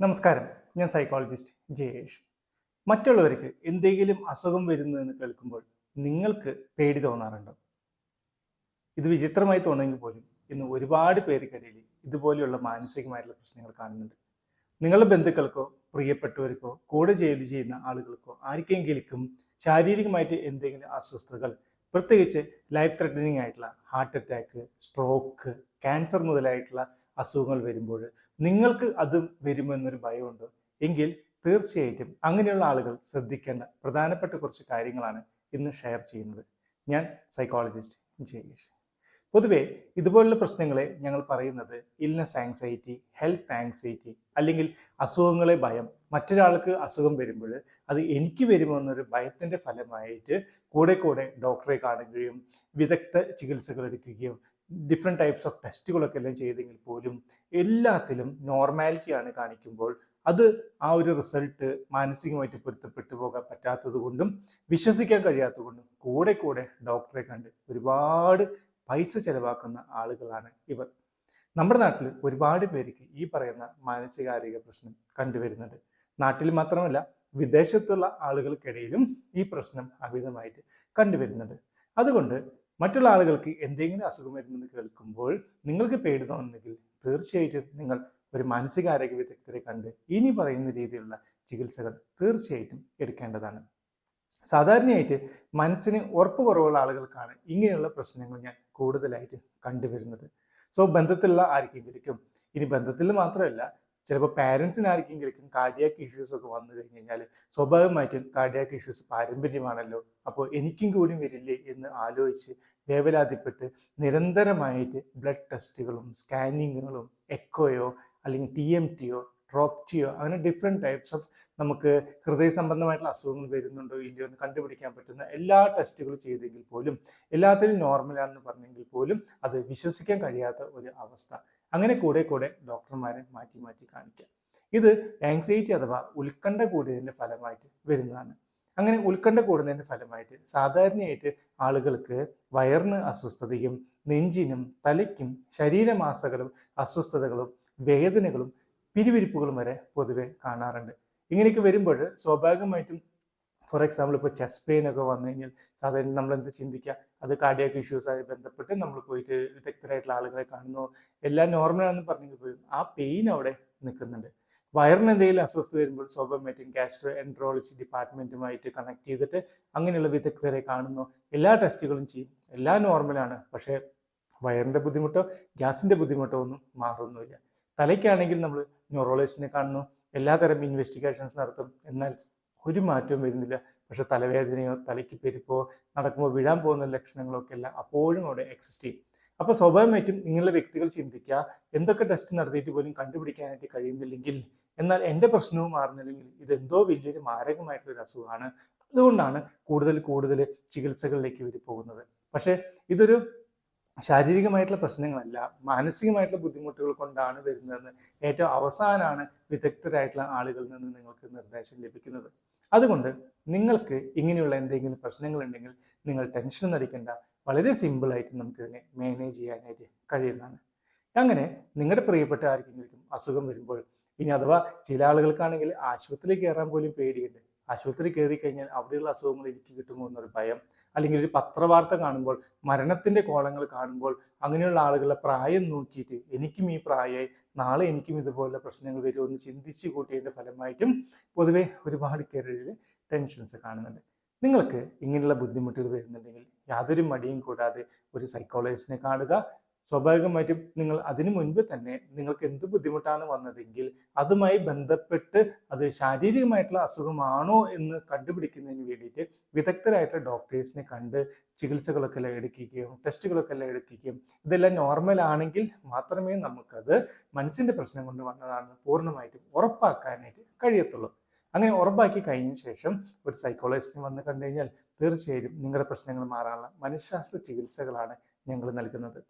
നമസ്കാരം. ഞാൻ സൈക്കോളജിസ്റ്റ് ജയേഷ് മറ്റുള്ളവർക്ക് എന്തെങ്കിലും അസുഖം വരുന്നു എന്ന് കേൾക്കുമ്പോൾ നിങ്ങൾക്ക് പേടി തോന്നാറുണ്ടോ? ഇത് വിചിത്രമായി തോന്നുമെങ്കിൽ പോലും ഇന്ന് ഒരുപാട് പേർക്കിടയിൽ ഇതുപോലെയുള്ള മാനസികമായിട്ടുള്ള പ്രശ്നങ്ങൾ കാണുന്നുണ്ട്. നിങ്ങളുടെ ബന്ധുക്കൾക്കോ പ്രിയപ്പെട്ടവർക്കോ കൂടെ ജോലി ചെയ്യുന്ന ആളുകൾക്കോ ആർക്കെങ്കിലും ശാരീരികമായിട്ട് എന്തെങ്കിലും അസ്വസ്ഥതകൾ പ്രത്യേകിച്ച് ലൈഫ് ത്രെറ്റനിങ് ആയിട്ടുള്ള ഹാർട്ട് അറ്റാക്ക് സ്ട്രോക്ക് ക്യാൻസർ മുതലായിട്ടുള്ള അസുഖങ്ങൾ വരുമ്പോൾ നിങ്ങൾക്ക് അതും വരുമെന്നൊരു ഭയമുണ്ട്. എങ്കിൽ തീർച്ചയായിട്ടും അങ്ങനെയുള്ള ആളുകൾ ശ്രദ്ധിക്കേണ്ട പ്രധാനപ്പെട്ട കുറച്ച് കാര്യങ്ങളാണ് ഇന്ന് ഷെയർ ചെയ്യുന്നത്. ഞാൻ സൈക്കോളജിസ്റ്റ് ജയേഷ്. പൊതുവെ ഇതുപോലുള്ള പ്രശ്നങ്ങളെ ഞങ്ങൾ പറയുന്നത് ഇൽനെസ് ആങ്സൈറ്റി ഹെൽത്ത് ആങ്സൈറ്റി അല്ലെങ്കിൽ അസുഖങ്ങളെ ഭയം. മറ്റൊരാൾക്ക് അസുഖം വരുമ്പോൾ അത് എനിക്ക് വരുമോ എന്നൊരു ഭയത്തിന്റെ ഫലമായിട്ട് കൂടെ കൂടെ ഡോക്ടറെ കാണുകയും വിദഗ്ധ ചികിത്സകൾ എടുക്കുകയും ഡിഫറെന്റ് ടൈപ്സ് ഓഫ് ടെസ്റ്റുകളൊക്കെ എല്ലാം ചെയ്തെങ്കിൽ പോലും എല്ലാത്തിലും നോർമാലിറ്റിയാണ് കാണിക്കുമ്പോൾ അത് ആ ഒരു റിസൾട്ട് മാനസികമായിട്ട് പൊരുത്തപ്പെട്ടു പോകാൻ പറ്റാത്തത് കൊണ്ടും വിശ്വസിക്കാൻ കഴിയാത്തത് കൊണ്ടും കൂടെ കൂടെ ഡോക്ടറെ കണ്ട് ഒരുപാട് പൈസ ചെലവാക്കുന്ന ആളുകളാണ് ഇവർ. നമ്മുടെ നാട്ടിൽ ഒരുപാട് പേർക്ക് ഈ പറയുന്ന മാനസികാരോഗ്യ പ്രശ്നം കണ്ടുവരുന്നുണ്ട്. നാട്ടിൽ മാത്രമല്ല വിദേശത്തുള്ള ആളുകൾക്കിടയിലും ഈ പ്രശ്നം അമിതമായിട്ട് കണ്ടുവരുന്നുണ്ട്. അതുകൊണ്ട് മറ്റുള്ള ആളുകൾക്ക് എന്തെങ്കിലും അസുഖം വരുമെന്ന് കേൾക്കുമ്പോൾ നിങ്ങൾക്ക് പേടി തോന്നുന്നെങ്കിൽ തീർച്ചയായിട്ടും നിങ്ങൾ ഒരു മാനസികാരോഗ്യ വിദഗ്ധരെ കണ്ട് ഇനി പറയുന്ന രീതിയിലുള്ള ചികിത്സകൾ തീർച്ചയായിട്ടും എടുക്കേണ്ടതാണ്. സാധാരണയായിട്ട് മനസ്സിന് ഉറപ്പ് കുറവുള്ള ആളുകൾക്കാണ് ഇങ്ങനെയുള്ള പ്രശ്നങ്ങൾ ഞാൻ കൂടുതലായിട്ട് കണ്ടുവരുന്നത്. സോ ബന്ധത്തിലുള്ള ആർക്കെങ്കിലും ഇനി ബന്ധത്തിൽ മാത്രമല്ല ചിലപ്പോൾ പാരൻസിന് ആർക്കെങ്കിലും കാർഡിയാക്ക് ഇഷ്യൂസ് ഒക്കെ വന്നു കഴിഞ്ഞ് കഴിഞ്ഞാൽ സ്വാഭാവികമായിട്ടും കാർഡിയാക്ക് ഇഷ്യൂസ് പാരമ്പര്യമാണല്ലോ. അപ്പോൾ എനിക്കും കൂടി വരില്ലേ എന്ന് ആലോചിച്ച് വേവലാതിപ്പെട്ട് നിരന്തരമായിട്ട് ബ്ലഡ് ടെസ്റ്റുകളും സ്കാനിങ്ങുകളും എക്കോയോ അല്ലെങ്കിൽ ടി എം ടിയോ ഡ്രോപ്റ്റിയോ അങ്ങനെ ഡിഫറെന്റ് ടൈപ്സ് ഓഫ് നമുക്ക് ഹൃദയ സംബന്ധമായിട്ടുള്ള അസുഖങ്ങൾ വരുന്നുണ്ടോ ഇല്ലയോ എന്ന് കണ്ടുപിടിക്കാൻ പറ്റുന്ന എല്ലാ ടെസ്റ്റുകളും ചെയ്തെങ്കിൽ പോലും എല്ലാത്തിലും നോർമലാണെന്ന് പറഞ്ഞെങ്കിൽ പോലും അത് വിശ്വസിക്കാൻ കഴിയാത്ത ഒരു അവസ്ഥ. അങ്ങനെ കൂടെ കൂടെ ഡോക്ടർമാരെ മാറ്റി മാറ്റി കാണിക്കുക ഇത് ആങ്സൈറ്റി അഥവാ ഉത്കണ്ഠ കൂടിയതിന്റെ ഫലമായിട്ട് വരുന്നതാണ്. അങ്ങനെ ഉത്കണ്ഠ കൂടുന്നതിന്റെ ഫലമായിട്ട് സാധാരണയായിട്ട് ആളുകൾക്ക് വയറിന് അസ്വസ്ഥതയും നെഞ്ചിനും തലയ്ക്കും ശരീരമാസകളും അസ്വസ്ഥതകളും വേദനകളും പിരിവിരിപ്പുകളും വരെ പൊതുവെ കാണാറുണ്ട്. ഇങ്ങനെയൊക്കെ വരുമ്പോൾ സ്വാഭാവികമായിട്ടും ഫോർ എക്സാമ്പിൾ ഇപ്പോൾ ചെസ്റ്റ് പെയിൻ ഒക്കെ വന്നു കഴിഞ്ഞാൽ സാധാരണ നമ്മൾ എന്ത് ചിന്തിക്കുക? അത് കാർഡിയാക്ക് ഇഷ്യൂസായി ബന്ധപ്പെട്ട് നമ്മൾ പോയിട്ട് വിദഗ്ധരായിട്ടുള്ള ആളുകളെ കാണുന്നു. എല്ലാം നോർമലാണെന്ന് പറഞ്ഞെങ്കിൽ പോലും ആ പെയിൻ അവിടെ നിൽക്കുന്നുണ്ട്. വയറിന് എന്തെങ്കിലും അസ്വസ്ഥത വരുമ്പോൾ സ്വാഭാവികമായിട്ടും ഗാസ്ട്രോ എൻട്രോളജി ഡിപ്പാർട്ട്മെന്റുമായിട്ട് കണക്ട് ചെയ്തിട്ട് അങ്ങനെയുള്ള വിദഗ്ധരെ കാണുന്നു. എല്ലാ ടെസ്റ്റുകളും ചെയ്യും. എല്ലാം നോർമലാണ് പക്ഷേ വയറിന്റെ ബുദ്ധിമുട്ടോ ഗ്യാസിന്റെ ബുദ്ധിമുട്ടോ ഒന്നും മാറുന്നില്ല തലയ്ക്കാണെങ്കിൽ നമ്മൾ ന്യൂറോളജിസ്റ്റിനെ കാണുന്നു. എല്ലാതരം ഇൻവെസ്റ്റിഗേഷൻസ് നടത്തും. എന്നാൽ ഒരു മാറ്റവും വരുന്നില്ല. പക്ഷെ തലവേദനയോ തലയ്ക്ക് പെരുപ്പോ നടക്കുമ്പോൾ വീഴാൻ പോകുന്ന ലക്ഷണങ്ങളൊക്കെ എല്ലാം അപ്പോഴും അവിടെ എക്സിസ്റ്റ് ചെയ്യും. അപ്പോൾ സ്വാഭാവികമായിട്ടും ഇങ്ങനെയുള്ള വ്യക്തികൾ ചിന്തിക്കുക എന്തൊക്കെ ടെസ്റ്റ് നടത്തിയിട്ട് പോലും കണ്ടുപിടിക്കാനായിട്ട് കഴിയുന്നില്ലെങ്കിൽ എന്നാൽ എന്റെ പ്രശ്നവും മാറുന്നില്ലെങ്കിൽ ഇതെന്തോ വലിയൊരു മാരകമായിട്ടുള്ള ഒരു അസുഖമാണ്. അതുകൊണ്ടാണ് കൂടുതൽ കൂടുതൽ ചികിത്സകളിലേക്ക് ഇവർ പോകുന്നത്. പക്ഷേ ഇതൊരു ശാരീരികമായിട്ടുള്ള പ്രശ്നങ്ങളല്ല മാനസികമായിട്ടുള്ള ബുദ്ധിമുട്ടുകൾ കൊണ്ടാണ് വരുന്നതെന്ന് ഏറ്റവും അവസാനമാണ് വിദഗ്ധരായിട്ടുള്ള ആളുകളിൽ നിന്ന് നിങ്ങൾക്ക് നിർദ്ദേശം ലഭിക്കുന്നത്. അതുകൊണ്ട് നിങ്ങൾക്ക് ഇങ്ങനെയുള്ള എന്തെങ്കിലും പ്രശ്നങ്ങൾ ഉണ്ടെങ്കിൽ നിങ്ങൾ ടെൻഷൻ അടിക്കേണ്ട. വളരെ സിമ്പിളായിട്ട് നമുക്കിതിനെ മാനേജ് ചെയ്യാനായിട്ട് കഴിയുന്നതാണ്. അങ്ങനെ നിങ്ങളുടെ പ്രിയപ്പെട്ട ആർക്കെങ്കിലും അസുഖം വരുമ്പോൾ ഇനി അഥവാ ചില ആളുകൾക്കാണെങ്കിൽ ആശുപത്രിയിൽ കയറാൻ പോലും പേടിയുണ്ട്. ആശുപത്രി കയറി കഴിഞ്ഞാൽ അവിടെയുള്ള അസുഖങ്ങൾ എനിക്ക് കിട്ടുമോ എന്നൊരു ഭയം അല്ലെങ്കിൽ ഒരു പത്രവാർത്ത കാണുമ്പോൾ മരണത്തിന്റെ കോളങ്ങൾ കാണുമ്പോൾ അങ്ങനെയുള്ള ആളുകളുടെ പ്രായം നോക്കിയിട്ട് എനിക്കും ഈ പ്രായമായി നാളെ എനിക്കും ഇതുപോലുള്ള പ്രശ്നങ്ങൾ വരുമോ എന്ന് ചിന്തിച്ചു കൂട്ടിയതിന്റെ ഫലമായിട്ടും പൊതുവെ ഒരുപാട് കേരളത്തിൽ ടെൻഷൻസ് കാണുന്നുണ്ട്. നിങ്ങൾക്ക് ഇങ്ങനെയുള്ള ബുദ്ധിമുട്ടുകൾ വരുന്നുണ്ടെങ്കിൽ യാതൊരു മടിയും കൂടാതെ ഒരു സൈക്കോളജിസ്റ്റിനെ കാണുക സ്വാഭാവികമായിട്ടും നിങ്ങൾ അതിനു മുൻപ് തന്നെ നിങ്ങൾക്ക് എന്ത് ബുദ്ധിമുട്ടാണ് വന്നതെങ്കിൽ അതുമായി ബന്ധപ്പെട്ട് അത് ശാരീരികമായിട്ടുള്ള അസുഖമാണോ എന്ന് കണ്ടുപിടിക്കുന്നതിന് വേണ്ടിയിട്ട് വിദഗ്ധരായിട്ടുള്ള ഡോക്ടേഴ്സിനെ കണ്ട് ചികിത്സകളൊക്കെ എടുക്കുകയും ടെസ്റ്റുകളൊക്കെ എടുക്കുകയും ഇതെല്ലാം നോർമൽ ആണെങ്കിൽ മാത്രമേ നമുക്കത് മനസ്സിന്റെ പ്രശ്നം കൊണ്ട് വന്നതാണെന്ന് പൂർണമായിട്ടും ഉറപ്പാക്കാനായിട്ട് കഴിയത്തുള്ളൂ. അങ്ങനെ ഉറപ്പാക്കി കഴിഞ്ഞ ശേഷം ഒരു സൈക്കോളജിസ്റ്റിനെ വന്ന് കണ്ടു കഴിഞ്ഞാൽ തീർച്ചയായും നിങ്ങളുടെ പ്രശ്നങ്ങൾ മാറാനുള്ള മനഃശാസ്ത്ര ചികിത്സകളാണ് ഞങ്ങൾ നൽകുന്നത്.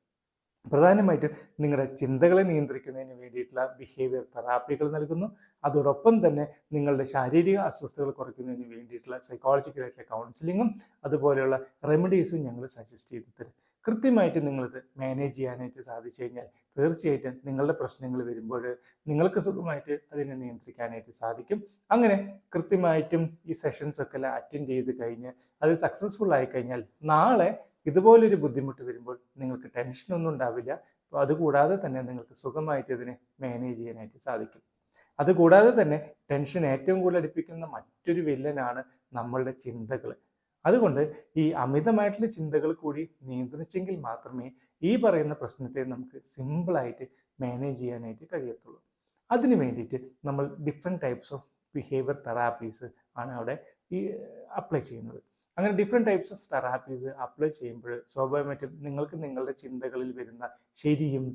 പ്രധാനമായിട്ടും നിങ്ങളുടെ ചിന്തകളെ നിയന്ത്രിക്കുന്നതിന് വേണ്ടിയിട്ടുള്ള ബിഹേവിയർ തെറാപ്പികൾ നൽകുന്നു. അതോടൊപ്പം തന്നെ നിങ്ങളുടെ ശാരീരിക അസ്വസ്ഥതകൾ കുറയ്ക്കുന്നതിന് വേണ്ടിയിട്ടുള്ള സൈക്കോളജിക്കലായിട്ടുള്ള കൗൺസിലിങ്ങും അതുപോലെയുള്ള റെമഡീസും ഞങ്ങൾ സജസ്റ്റ് ചെയ്തു തരും. കൃത്യമായിട്ട് നിങ്ങളിത് മാനേജ് ചെയ്യാനായിട്ട് സാധിച്ചു കഴിഞ്ഞാൽ തീർച്ചയായിട്ടും നിങ്ങളുടെ പ്രശ്നങ്ങൾ വരുമ്പോൾ നിങ്ങൾക്ക് സുഖമായിട്ട് അതിനെ നിയന്ത്രിക്കാനായിട്ട് സാധിക്കും. അങ്ങനെ കൃത്യമായിട്ടും ഈ സെഷൻസ് ഒക്കെ അറ്റൻഡ് ചെയ്ത് കഴിഞ്ഞ് അത് സക്സസ്ഫുൾ ആയി കഴിഞ്ഞാൽ നാളെ ഇതുപോലൊരു ബുദ്ധിമുട്ട് വരുമ്പോൾ നിങ്ങൾക്ക് ടെൻഷനൊന്നും ഉണ്ടാവില്ല. അപ്പോൾ അതുകൂടാതെ തന്നെ നിങ്ങൾക്ക് സുഖമായിട്ട് ഇതിനെ മാനേജ് ചെയ്യാനായിട്ട് സാധിക്കും. അതുകൂടാതെ തന്നെ ടെൻഷൻ ഏറ്റവും കൂടുതൽ അടുപ്പിക്കുന്ന മറ്റൊരു വില്ലനാണ് നമ്മളുടെ ചിന്തകൾ. അതുകൊണ്ട് ഈ അമിതമായിട്ടുള്ള ചിന്തകൾ കൂടി നിയന്ത്രിച്ചെങ്കിൽ മാത്രമേ ഈ പറയുന്ന പ്രശ്നത്തെ നമുക്ക് സിമ്പിളായിട്ട് മാനേജ് ചെയ്യാനായിട്ട് കഴിയത്തുള്ളൂ. അതിന് വേണ്ടിയിട്ട് നമ്മൾ different types of behaviour therapies ആണ് അവിടെ ഈ അപ്ലൈ ചെയ്യുന്നത്. അങ്ങനെ different types of therapies apply ചെയ്യുമ്പോൾ സ്വാഭാവികമായിട്ടും നിങ്ങൾക്ക് നിങ്ങളുടെ ചിന്തകളിൽ വരുന്ന ശരിയും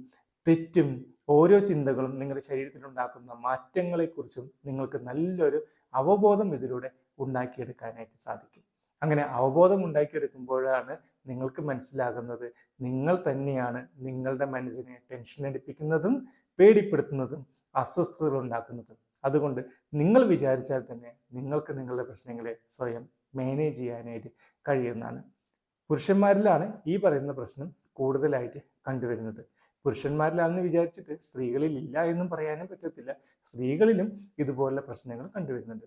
തെറ്റും ഓരോ ചിന്തകളും നിങ്ങളുടെ ശരീരത്തിൽ ഉണ്ടാക്കുന്ന മാറ്റങ്ങളെക്കുറിച്ചും നിങ്ങൾക്ക് നല്ലൊരു അവബോധം ഇതിലൂടെ ഉണ്ടാക്കിയെടുക്കാനായിട്ട് സാധിക്കും. അങ്ങനെ അവബോധം ഉണ്ടാക്കിയെടുക്കുമ്പോഴാണ് നിങ്ങൾക്ക് മനസ്സിലാകുന്നത് നിങ്ങൾ തന്നെയാണ് നിങ്ങളുടെ മനസ്സിനെ ടെൻഷൻ അടിപ്പിക്കുന്നതും പേടിപ്പെടുത്തുന്നതും അസ്വസ്ഥതകൾ ഉണ്ടാക്കുന്നതും. അതുകൊണ്ട് നിങ്ങൾ വിചാരിച്ചാൽ തന്നെ നിങ്ങൾക്ക് നിങ്ങളുടെ പ്രശ്നങ്ങളെ സ്വയം മാനേജ് ചെയ്യാനായിട്ട് കഴിയുന്നതാണ്. പുരുഷന്മാരിലാണ് ഈ പറയുന്ന പ്രശ്നം കൂടുതലായിട്ട് കണ്ടുവരുന്നത്. പുരുഷന്മാരിലാണെന്ന് വിചാരിച്ചിട്ട് സ്ത്രീകളിൽ ഇല്ല എന്നും പറയാനും പറ്റത്തില്ല. സ്ത്രീകളിലും ഇതുപോലുള്ള പ്രശ്നങ്ങൾ കണ്ടുവരുന്നുണ്ട്.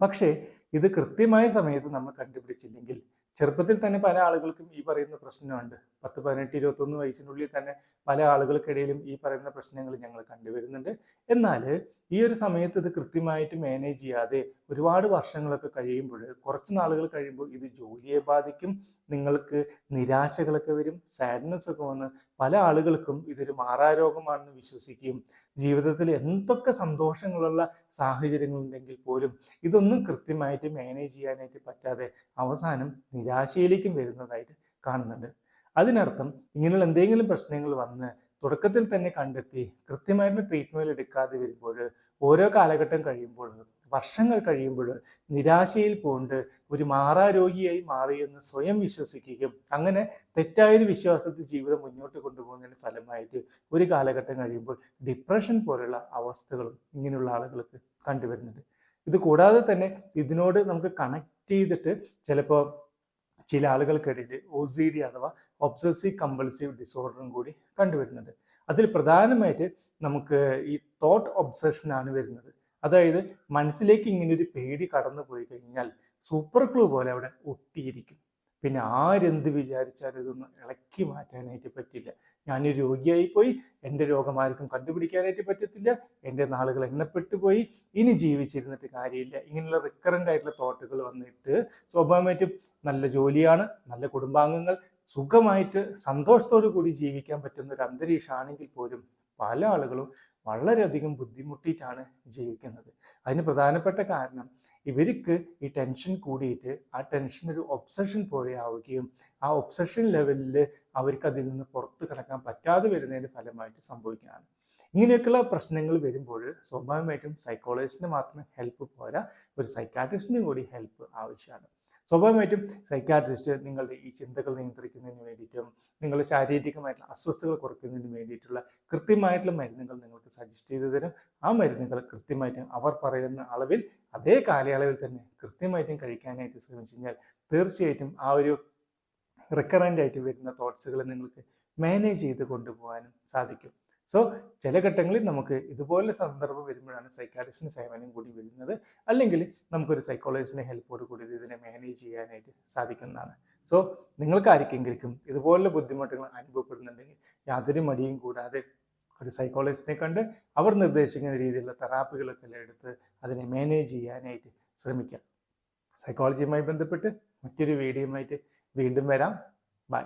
പക്ഷേ ഇത് കൃത്യമായ സമയത്ത് നമ്മൾ കണ്ടുപിടിച്ചില്ലെങ്കിൽ ചെറുപ്പത്തിൽ തന്നെ പല ആളുകൾക്കും ഈ പറയുന്ന പ്രശ്നമുണ്ട്. പത്ത് പതിനെട്ട് ഇരുപത്തൊന്ന് വയസ്സിനുള്ളിൽ തന്നെ പല ആളുകൾക്കിടയിലും ഈ പറയുന്ന പ്രശ്നങ്ങൾ ഞങ്ങൾ കണ്ടുവരുന്നുണ്ട്. എന്നാൽ ഈ ഒരു സമയത്ത് ഇത് കൃത്യമായിട്ട് മാനേജ് ചെയ്യാതെ ഒരുപാട് വർഷങ്ങളൊക്കെ കഴിയുമ്പോൾ കുറച്ച് നാളുകൾ കഴിയുമ്പോൾ ഇത് ജോലിയെ ബാധിക്കും നിങ്ങൾക്ക് നിരാശകളൊക്കെ വരും സാഡ്നെസ് ഒക്കെ വന്ന് പല ആളുകൾക്കും ഇതൊരു മാറാരോഗമാണെന്ന് വിശ്വസിക്കുകയും ജീവിതത്തിൽ എന്തൊക്കെ സന്തോഷങ്ങളുള്ള സാഹചര്യങ്ങളുണ്ടെങ്കിൽ പോലും ഇതൊന്നും കൃത്യമായിട്ട് മാനേജ് ചെയ്യാനായിട്ട് പറ്റാതെ അവസാനം നിരാശയിലേക്കും വരുന്നതായിട്ട് കാണുന്നുണ്ട്. അതിനർത്ഥം ഇങ്ങനെയുള്ള എന്തെങ്കിലും പ്രശ്നങ്ങൾ വന്ന് തുടക്കത്തിൽ തന്നെ കണ്ടെത്തി കൃത്യമായിട്ടുള്ള ട്രീറ്റ്മെന്റ് എടുക്കാതെ വരുമ്പോൾ ഓരോ കാലഘട്ടം കഴിയുമ്പോൾ വർഷങ്ങൾ കഴിയുമ്പോൾ നിരാശയിൽ പോണ്ട് ഒരു മാറാരോഗിയായി മാറിയെന്ന് സ്വയം വിശ്വസിക്കുകയും അങ്ങനെ തെറ്റായൊരു വിശ്വാസത്തിൽ ജീവിതം മുന്നോട്ട് കൊണ്ടുപോകുന്നതിന് ഫലമായിട്ട് ഒരു കാലഘട്ടം കഴിയുമ്പോൾ ഡിപ്രഷൻ പോലുള്ള അവസ്ഥകളും ഇങ്ങനെയുള്ള ആളുകൾക്ക് കണ്ടുവരുന്നുണ്ട്. ഇത് കൂടാതെ തന്നെ ഇതിനോട് നമുക്ക് കണക്ട് ചെയ്തിട്ട് ചിലപ്പോൾ ചില ആളുകൾക്കിടയിൽ ഒ സി ഡി അഥവാ ഒബ്സസീവ് കമ്പൾസീവ് ഡിസോർഡറും കൂടി കണ്ടുവരുന്നുണ്ട്. അതിൽ പ്രധാനമായിട്ട് നമുക്ക് ഈ തോട്ട് ഒബ്സഷനാണ് വരുന്നത്. അതായത് മനസ്സിലേക്ക് ഇങ്ങനെ ഒരു പേടി കടന്നു പോയി കഴിഞ്ഞാൽ സൂപ്പർ ക്ലൂ പോലെ അവിടെ ഒട്ടിയിരിക്കും. പിന്നെ ആരെന്ത് വിചാരിച്ചാലും ഇതൊന്നും ഇളക്കി മാറ്റാനായിട്ട് പറ്റില്ല. ഞാൻ രോഗിയായി പോയി എന്റെ രോഗം ആർക്കും കണ്ടുപിടിക്കാനായിട്ട് പറ്റത്തില്ല എന്റെ നാളുകൾ എണ്ണപ്പെട്ടു പോയി ഇനി ജീവിച്ചിരുന്നിട്ട് കാര്യമില്ല. ഇങ്ങനെയുള്ള റിക്കറന്റ് ആയിട്ടുള്ള തോട്ടുകൾ വന്നിട്ട് സ്വാഭാവികമായിട്ടും നല്ല ജോലിയാണ് നല്ല കുടുംബാംഗങ്ങൾ സുഖമായിട്ട് സന്തോഷത്തോടു കൂടി ജീവിക്കാൻ പറ്റുന്ന ഒരു അന്തരീക്ഷമാണെങ്കിൽ പോലും പല ആളുകളും വളരെയധികം ബുദ്ധിമുട്ടിയിട്ടാണ് ജീവിക്കുന്നത്. അതിന് പ്രധാനപ്പെട്ട കാരണം ഇവർക്ക് ഈ ടെൻഷൻ കൂടിയിട്ട് ആ ടെൻഷൻ ഒരു ഒബ്സഷൻ പോലെ ആവുകയും ആ ഒബ്സഷൻ ലെവലിൽ അവർക്ക് അതിൽ നിന്ന് പുറത്തു കിടക്കാൻ പറ്റാതെ വരുന്നതിന്റെ ഫലമായിട്ട് സംഭവിക്കുകയാണ്. ഇങ്ങനെയൊക്കെയുള്ള പ്രശ്നങ്ങൾ വരുമ്പോൾ സ്വാഭാവികമായിട്ടും സൈക്കോളജിസ്റ്റിന് മാത്രം ഹെൽപ്പ് പോരാ ഒരു സൈക്കാട്രിസ്റ്റിനും കൂടി ഹെൽപ്പ് ആവശ്യമാണ്. സ്വാഭാവികമായിട്ടും സൈക്കാട്രിസ്റ്റ് നിങ്ങളുടെ ഈ ചിന്തകൾ നിയന്ത്രിക്കുന്നതിന് വേണ്ടിയിട്ടും നിങ്ങളുടെ ശാരീരികമായിട്ടുള്ള അസ്വസ്ഥതകൾ കുറയ്ക്കുന്നതിന് വേണ്ടിയിട്ടുള്ള കൃത്യമായിട്ടുള്ള മരുന്നുകൾ നിങ്ങൾക്ക് സജസ്റ്റ് ചെയ്തു തരും. ആ മരുന്നുകൾ കൃത്യമായിട്ടും അവർ പറയുന്ന അളവിൽ അതേ കാലയളവിൽ തന്നെ കൃത്യമായിട്ടും കഴിക്കാനായിട്ട് ശ്രമിച്ചു കഴിഞ്ഞാൽ തീർച്ചയായിട്ടും ആ ഒരു റിക്കറന്റ് ആയിട്ട് വരുന്ന തോട്ട്സുകൾ നിങ്ങൾക്ക് മാനേജ് ചെയ്ത് കൊണ്ടുപോകാനും സാധിക്കും. സോ ചില ഘട്ടങ്ങളിൽ നമുക്ക് ഇതുപോലെ സന്ദർഭം വരുമ്പോഴാണ് സൈക്കാട്രിസ്റ്റിന് സേവനം കൂടി വരുന്നത്. അല്ലെങ്കിൽ നമുക്കൊരു സൈക്കോളജിസ്റ്റിന്റെ ഹെൽപ്പോട് കൂടി ഇതിനെ മാനേജ് ചെയ്യാനായിട്ട് സാധിക്കുന്നതാണ്. സോ നിങ്ങൾക്ക് ആർക്കെങ്കിലും ഇതുപോലുള്ള ബുദ്ധിമുട്ടുകൾ അനുഭവപ്പെടുന്നുണ്ടെങ്കിൽ യാതൊരു മടിയും കൂടാതെ ഒരു സൈക്കോളജിസ്റ്റിനെ കണ്ട് അവർ നിർദ്ദേശിക്കുന്ന രീതിയിലുള്ള തെറാപ്പികളൊക്കെ എടുത്ത് അതിനെ മാനേജ് ചെയ്യാനായിട്ട് ശ്രമിക്കാം. സൈക്കോളജിയുമായി ബന്ധപ്പെട്ട് മറ്റൊരു വീഡിയോയുമായിട്ട് വീണ്ടും വരാം. ബൈ